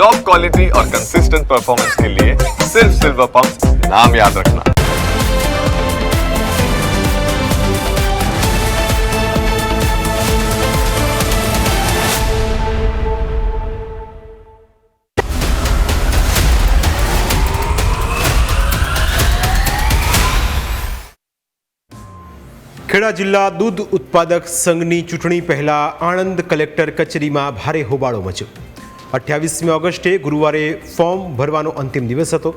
Top quality और consistent performance के लिए सिर्फ सिल्वर पंप नाम याद रखना ખેડા જિલ્લા દૂધ ઉત્પાદક સંઘની ચૂંટણી પહેલા આણંદ કલેક્ટર કચેરીમાં ભારે હોબાળો મચ્યો અઠ્યાવીસમી ઓગસ્ટે ગુરુવારે ફોર્મ ભરવાનો અંતિમ દિવસ હતો.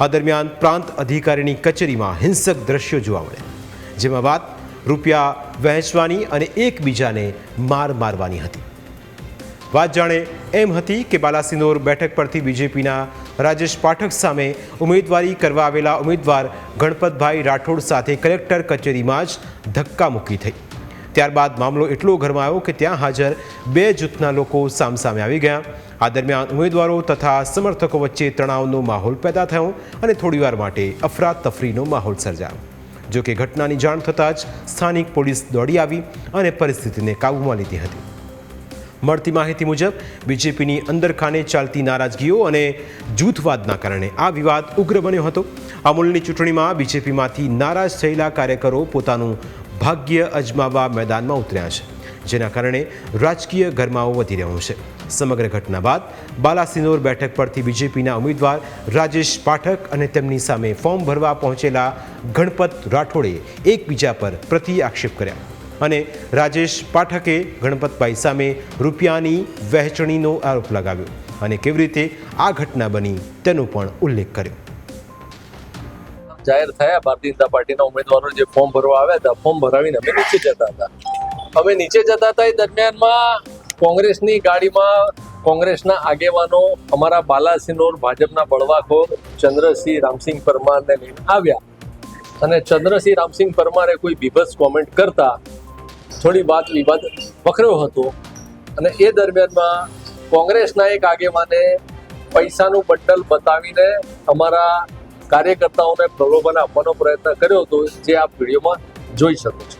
આ દરમિયાન પ્રાંત અધિકારીની કચેરીમાં હિંસક દ્રશ્યો જોવા મળ્યા. જેમાં વાત રૂપિયા વહેંચવાની અને એકબીજાને માર મારવાની હતી. વાત જાણે એમ હતી કે બાલાસિનોર બેઠક પરથી બીજેપીના રાજેશ પાઠક સામે ઉમેદવારી કરવા આવેલા ઉમેદવાર ગણપતભાઈ રાઠોડ સાથે કલેક્ટર કચેરીમાં જ ધક્કા મૂકી થઈ. ત્યારબાદ મામલો એટલો ઘરમાં આવ્યો કે ત્યાં હાજર બે જૂથના લોકો સામસામે આવી ગયા. આ દરમિયાન ઉમેદવારો તથા સમર્થકો વચ્ચે તણાવનો માહોલ પેદા થયો અને થોડીવાર માટે અફરાતફરીનો માહોલ સર્જાયો. જો કે ઘટનાની જાણ થતાં જ સ્થાનિક પોલીસ દોડી આવી અને પરિસ્થિતિને કાબૂમાં લીધી હતી. મળતી માહિતી મુજબ, બીજેપીની અંદરખાને ચાલતી નારાજગીઓ અને જૂથવાદના કારણે આ વિવાદ ઉગ્ર બન્યો હતો. અમૂલની ચૂંટણીમાં બીજેપીમાંથી નારાજ થયેલા કાર્યકરો પોતાનું ભાગ્ય અજમાવવા મેદાનમાં ઉતર્યા છે, જેના કારણે રાજકીય ગરમાવો વધી રહ્યો છે. સમગ્ર ઘટના બાદ બાલાસિનોર બેઠક પરથી બીજેપીના ઉમેદવાર રાજેશ પાઠક અને તેમની સામે ફોર્મ ભરવા પહોંચેલા ગણપત રાઠોડે એકબીજા પર પ્રતિ આક્ષેપ કર્યા અને રાજેશ પાઠકે ગણપતભાઈ સામે રૂપિયાની વહેંચણીનો આરોપ લગાવ્યો અને કેવી રીતે આ ઘટના બની તેનો પણ ઉલ્લેખ કર્યો. જાહેર થયા. ભારતીય જનતા પાર્ટીના ઉમેદવારો જે ફોર્મ ભરવા આવ્યા હતા, ફોર્મ ભરાવીને અમે નીચે જતા હતા. અમે નીચે જતા હતા એ દરમિયાનમાં કોંગ્રેસની ગાડીમાં કોંગ્રેસના આગેવાનો અમારા બાલાસિનોર, ભાજપના બળવાખોર ચંદ્રસિંહ, રામસિંહ પરમારને લઈને આવ્યા. અને ચંદ્રસિંહ, રામસિંહ પરમારે કોઈ બીભત્સ કોમેન્ટ કરતા થોડી વાત વિવાદ વખર્યો હતો. અને એ દરમિયાનમાં કોંગ્રેસના એક આગેવાને પૈસાનું બંડલ બતાવીને અમારા કાર્યકર્તાઓને પ્રલોભન આપવાનો પ્રયત્ન કર્યો હતો જે આપ વિડીયોમાં જોઈ શકો છો.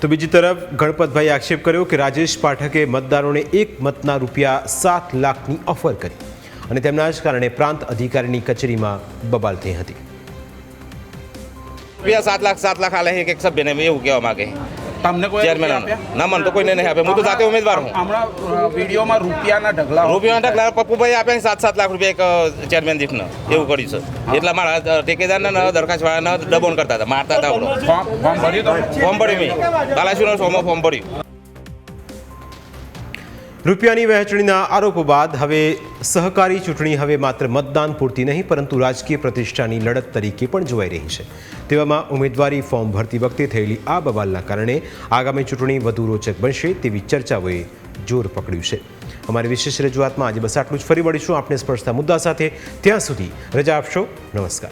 તો બીજી તરફ ગણપતભાઈએ આક્ષેપ કર્યો કે રાજેશ પાઠકે મતદારોને એક મતના રૂપિયા સાત લાખની ઓફર કરી અને તેમના જ કારણે પ્રાંત અધિકારીની કચેરીમાં બબાલ થઈ હતી. રૂપિયા સાત લાખ સાત લાખ આલે એક એક સભ્યને એવું કહેવા માંગે. તમને કોઈ ચેરમેન ના મને તો કોઈને નહીં આપે. હું તો જાતે ઉમેદવાર હું. હમણાં વિડીયોમાં રૂપિયાના ઢગલા રૂપિયાના ઢગલા પપ્પુભાઈ આપ્યા સાત સાત લાખ રૂપિયા એક ચેરમેન દીઠને. એવું કર્યું છે. એટલા મારા ટેકેદાર ને દરખાસ્ત વાળાને દબોણ કરતા હતા. મારતા હતા ફોર્મ ભર્યું ફોર્મ ભર્યું મેં. બાલાસીનો ફોર્મ ફોર્મ ભર્યું. રૂપિયાની વહેંચણીના આરોપો બાદ હવે સહકારી ચૂંટણી હવે માત્ર મતદાન પૂરતી નહીં, પરંતુ રાજકીય પ્રતિષ્ઠાની લડત તરીકે પણ જોવાઈ રહી છે. તેવામાં ઉમેદવારી ફોર્મ ભરતી વખતે થયેલી આ બવાલના કારણે આગામી ચૂંટણી વધુ રોચક બનશે તેવી ચર્ચાઓએ જોર પકડ્યું છે. અમારી વિશેષ રજૂઆતમાં આજે બસ આટલું જ. ફરી મળીશું આપણે સ્પર્શતા મુદ્દા સાથે. ત્યાં સુધી રજા આપશો. નમસ્કાર.